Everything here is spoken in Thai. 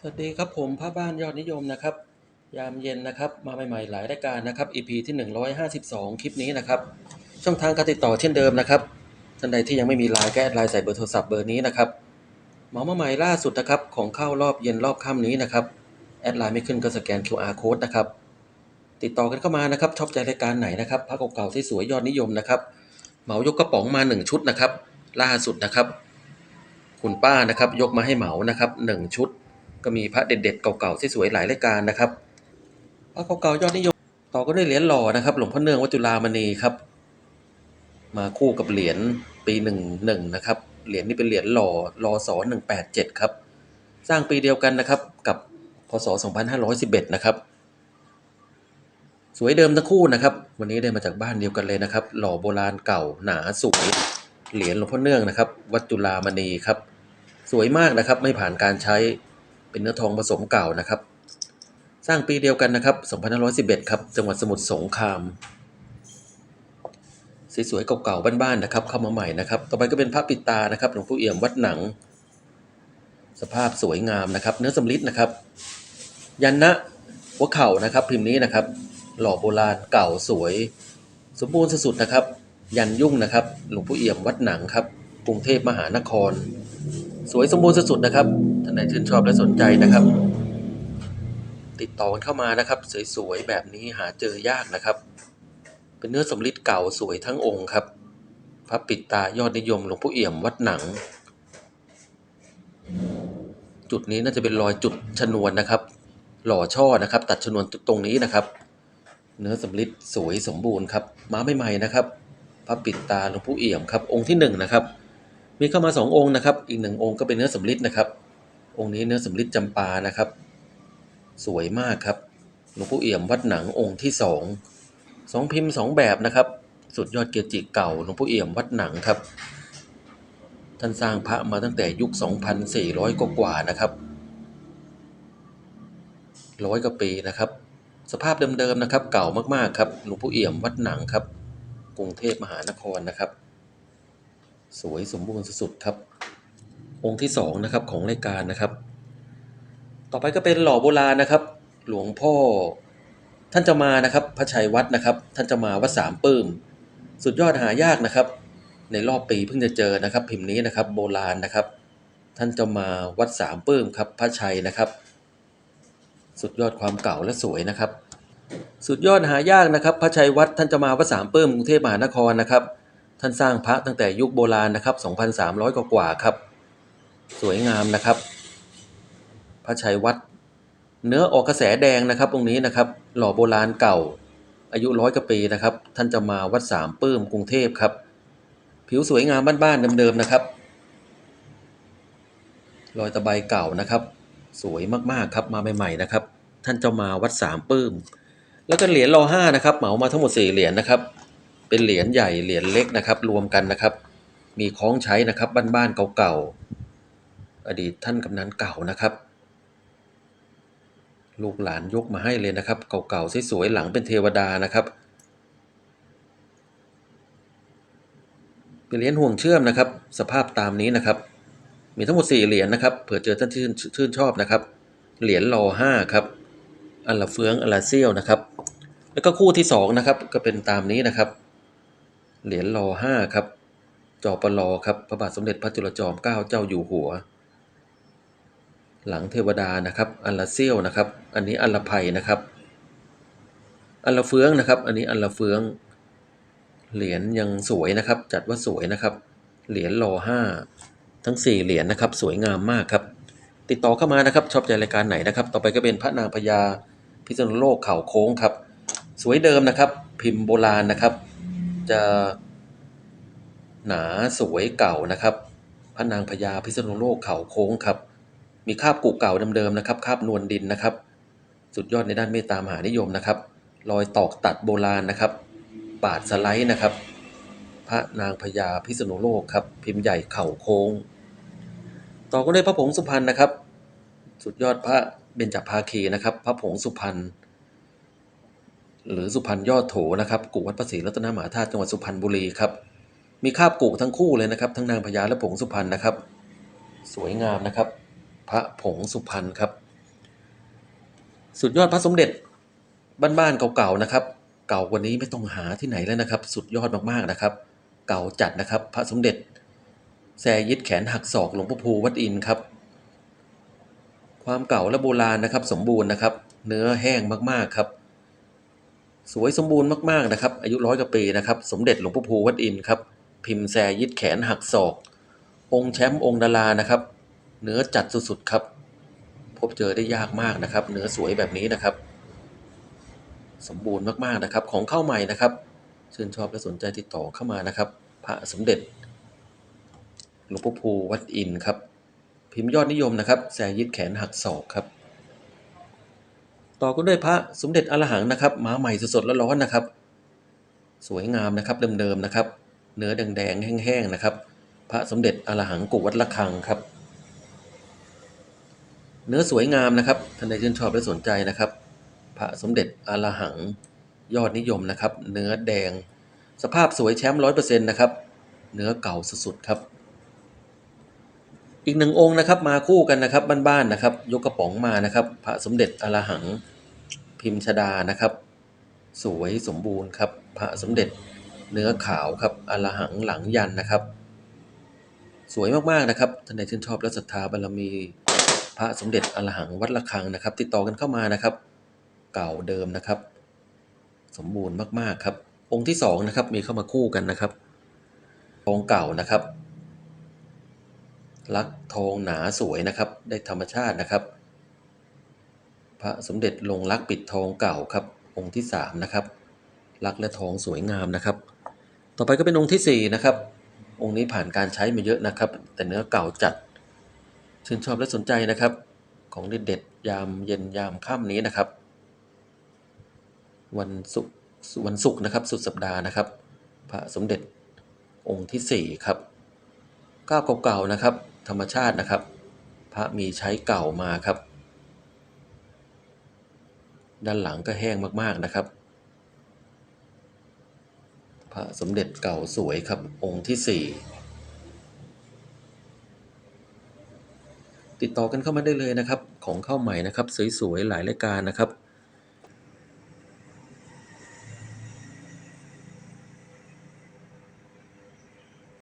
สวัสดีครับผมพระบ้านยอดนิยมนะครับ ยามเย็นนะครับ มาใหม่ๆหลายรายการนะครับ EP ที่ 152 คลิปนี้นะครับ ช่องทางการติดต่อเช่นเดิมนะครับท่านใดที่ยังไม่มีไลน์ก็แอดไลน์ใส่เบอร์โทรศัพท์เบอร์นี้นะครับเหมามาใหม่ล่าสุดนะครับของเข้ารอบเย็นรอบค่ำนี้นะครับแอดไลน์ไม่ขึ้นก็สแกน QR code นะครับติดต่อกันเข้ามานะครับชอบใจรายการไหนนะครับพระเก่าๆที่สวยยอดนิยมนะครับเหมายกกระป๋องมา 1 ชุดนะครับ ล่าสุดนะครับ คุณป้านะครับยกมาให้เหมานะครับหนึ่งชุด ก็มีพระเด็ดๆเก่าๆที่สวยหลายรายการนะครับพระเก่าๆยอดนิยม ต่อก็ด้วยเหรียญหล่อนะครับ หลวงพ่อเนืองวัจุฬามณีครับ มาคู่กับเหรียญปีหนึ่งหนึ่งนะครับเหรียญนี้เป็นเหรียญหล่อรอสอหนึ่งแปดเจ็ดครับ สร้างปีเดียวกันนะครับกับพศสองพันห้าร้อยสิบเอ็ดนะครับสวยเดิมทั้งคู่นะครับ วันนี้ได้มาจากบ้านเดียวกันเลยนะครับ หล่อโบราณเก่าหนาสวยเหรียญหลวงพ่อเนื่องนะครับ วัดจุฬามณีครับ สวยมากนะครับ ไม่ผ่านการใช้ เป็นเนื้อทองผสมเก่านะครับ สร้างปีเดียวกันนะครับ2511 ครับ จังหวัดสมุทรสงครามสวยๆเก่าๆบ้านๆนะครับ เข้ามาใหม่นะครับ ต่อไปก็เป็นพระปิตานะครับหลวงปู่เอี่ยมวัดหนัง สภาพสวยงามนะครับ เนื้อสำริดนะครับ ยันนะหัวเข่านะครับ พิมพ์นี้นะครับ หล่อโบราณเก่าสวย สมบูรณ์สุดๆนะครับ ยันยุ่งนะครับ หลวงปู่เอี่ยมวัดหนังครับกรุงเทพมหานคร สวยสมบูรณ์สุดๆนะครับ ท่านไหนชื่นชอบและสนใจนะครับ ติดต่อกันเข้ามานะครับ สวยๆแบบนี้หาเจอยากนะครับ เป็นเนื้อสำริดเก่าสวยทั้งองค์ครับพระปิดตายอดนิยมหลวงปู่เอี่ยมวัดหนัง จุดนี้น่าจะเป็นรอยจุดชนวนนะครับ หล่อช่อนะครับ ตัดชนวนตรงนี้นะครับ เนื้อสำริดสวยสมบูรณ์ครับมาใหม่ๆนะครับพระปิดตาหลวงปู่เอี่ยมครับ องค์ที่หนึ่งนะครับมีเข้ามาสององค์นะครับ อีกหนึ่งองค์ก็เป็นเนื้อสำริดนะครับ องค์นี้เนื้อสำริดจำปานะครับ สวยมากครับหลวงปู่เอี่ยมวัดหนังองค์ที่สองสองพิมพ์สองแบบนะครับ สุดยอดเกจิเก่าหลวงปู่เอี่ยมวัดหนังครับ ท่านสร้างพระมาตั้งแต่ยุค 2,400 กว่ากว่านะครับร้อยกว่าปีนะครับ สภาพเดิมๆนะครับ เก่ามากๆครับหลวงปู่เอี่ยมวัดหนังครับ กรุงเทพมหานครนะครับ สวยสมบูรณ์สุดๆครับ องค์ที่สองนะครับของรายการนะครับ ต่อไปก็เป็นหล่อโบราณนะครับ หลวงพ่อท่านจะมานะครับพระชัยวัดนะครับ ท่านจะมาวัดสามปื้ม สุดยอดหายากนะครับ ในรอบปีเพิ่งจะเจอนะครับ พิมพ์นี้นะครับโบราณนะครับ ท่านจะมาวัดสามปื้มครับพระชัยนะครับ สุดยอดความเก่าและสวยนะครับ สุดยอดหายากนะครับ พระชัยวัดท่านจะมาวัดสามปื้มกรุงเทพมหานครนะครับ ท่านสร้างพระตั้งแต่ยุคโบราณนะครับ 2,300 กว่ากว่าครับ สวยงามนะครับ พระชัยวัดเนื้อออกกระแสแดงนะครับตรงนี้นะครับ หล่อโบราณเก่า อายุร้อยกว่าปีนะครับ ท่านจะมาวัดสามปื้มกรุงเทพครับ ผิวสวยงามบ้านๆเดิมๆนะครับ รอยตะไบเก่านะครับ สวยมากๆครับมาใหม่ๆนะครับ ท่านจะมาวัดสามปื้ม แล้วก็เหรียญรอห้านะครับ เหมามาทั้งหมดสี่เหรียญนะครับ เป็นเหรียญใหญ่เหรียญเล็กนะครับ รวมกันนะครับ มีคล้องใช้นะครับบ้านๆเก่าๆ อดีตท่านกำนันเก่านะครับ ลูกหลานยกมาให้เลยนะครับ เก่าๆสวยๆหลังเป็นเทวดานะครับเป็นเหรียญห่วงเชื่อมนะครับ สภาพตามนี้นะครับ มีทั้งหมดสี่เหรียญนะครับเผื่อเจอท่านที่ชื่นชื่นชอบนะครับ เหรียญรอห้าครับอันละเฟืองอันละเซี่ยวนะครับ แล้วก็คู่ที่สองนะครับ ก็เป็นตามนี้นะครับ เหรียญรอห้าครับจอปลอครับพระบาทสมเด็จพระจุลจอมเกล้าเจ้าอยู่หัว หลังเทวดานะครับอันละเซียวนะครับ อันนี้อันละไพนะครับ อันละเฟืองนะครับ อันนี้อันละเฟือง เหรียญยังสวยนะครับ จัดว่าสวยนะครับ เหรียญรอห้าทั้งสี่เหรียญนะครับ สวยงามมากครับ ติดต่อเข้ามานะครับ ชอบใจรายการไหนนะครับ ต่อไปก็เป็นพระนางพญาพิษณุโลกเข่าโค้งครับ สวยเดิมนะครับ พิมพ์โบราณนะครับ จะหนาสวยเก่านะครับ พระนางพญาพิษณุโลกเข่าโค้งครับ มีคาบกุเก่าเดิมๆนะครับคาบนวลดินนะครับ สุดยอดในด้านเมตตามหานิยมนะครับ รอยตอกตัดโบราณนะครับ ปาดสไลด์นะครับ พระนางพญาพิษณุโลกครับ พิมพ์ใหญ่เข่าโค้ง ต่อก็ด้วยพระผงสุพรรณนะครับ สุดยอดพระเบญจภาคีนะครับ พระผงสุพรรณหรือสุพรรณยอดโถนะครับกุวัดพระศรีรัตนมหาธาตุจังหวัดสุพรรณบุรีครับ มีคาบกุทั้งคู่เลยนะครับ ทั้งนางพญาและผงสุพรรณนะครับ สวยงามนะครับ พระผงสุพรรณครับ สุดยอดพระสมเด็จบ้านๆเก่าๆนะครับ เก่ากว่านี้ไม่ต้องหาที่ไหนแล้วนะครับ สุดยอดมากๆนะครับ เก่าจัดนะครับ พระสมเด็จแซยิดแขนหักศอกหลวงพ่อภูวัดอินครับ ความเก่าและโบราณนะครับ สมบูรณ์นะครับ เนื้อแห้งมากๆครับ สวยสมบูรณ์มากๆนะครับ อายุร้อยกว่าปีนะครับ สมเด็จหลวงพ่อภูวัดอินครับ พิมพ์แซยิดแขนหักศอก องค์แชมป์องค์ดารานะครับ เนื้อจัดสุดๆครับ พบเจอได้ยากมากนะครับ เนื้อสวยแบบนี้นะครับ สมบูรณ์มากๆนะครับ ของเข้าใหม่นะครับชื่นชอบและสนใจติดต่อเข้ามานะครับ พระสมเด็จหลวงพ่อภูวัดอินครับ พิมพ์ยอดนิยมนะครับแซยิดแขนหักศอกครับ ต่อก็ด้วยพระสมเด็จอรหังนะครับมาใหม่สดๆร้อนๆนะครับ สวยงามนะครับเดิมๆนะครับ เนื้อแดงๆแห้งๆนะครับ พระสมเด็จอรหังกุวัดละคังครับ เนื้อสวยงามนะครับท่านใดชื่นชอบและสนใจนะครับ พระสมเด็จอรหังยอดนิยมนะครับ เนื้อแดง สภาพสวยแชมป์ร้อยเปอร์เซ็นต์นะครับ เนื้อเก่าสุดๆครับ อีกหนึ่งองค์นะครับ มาคู่กันนะครับบ้านๆนะครับ ยกกระป๋องมานะครับ พระสมเด็จอรหังพิมพ์ชดานะครับ สวยสมบูรณ์ครับ พระสมเด็จเนื้อขาวครับอรหังหลังยันนะครับ สวยมากๆนะครับท่านใดชื่นชอบและศรัทธาบารมี พระสมเด็จอรหังวัดระฆังนะครับ ติดต่อกันเข้ามานะครับ เก่าเดิมนะครับ สมบูรณ์มากๆครับ องค์ที่สองนะครับมีเข้ามาคู่กันนะครับทองเก่านะครับ ลักทองหนาสวยนะครับ ได้ธรรมชาตินะครับ พระสมเด็จลงลักปิดทองเก่าครับ องค์ที่สามนะครับลักและทองสวยงามนะครับ ต่อไปก็เป็นองค์ที่สี่นะครับองค์นี้ผ่านการใช้มาเยอะนะครับ แต่เนื้อเก่าจัด ชื่นชอบและสนใจนะครับ ของเด็ดๆยามเย็นยามค่ำนี้นะครับ วันศุกร์วันศุกร์นะครับ สุดสัปดาห์นะครับ พระสมเด็จองค์ที่สี่ครับก้าวเก่าๆนะครับ ธรรมชาตินะครับ พระมีใช้เก่ามาครับ ด้านหลังก็แห้งมากๆนะครับ พระสมเด็จเก่าสวยครับองค์ที่สี่ ติดต่อกันเข้ามาได้เลยนะครับ ของเข้าใหม่นะครับ สวยๆ หลายรายการนะครับ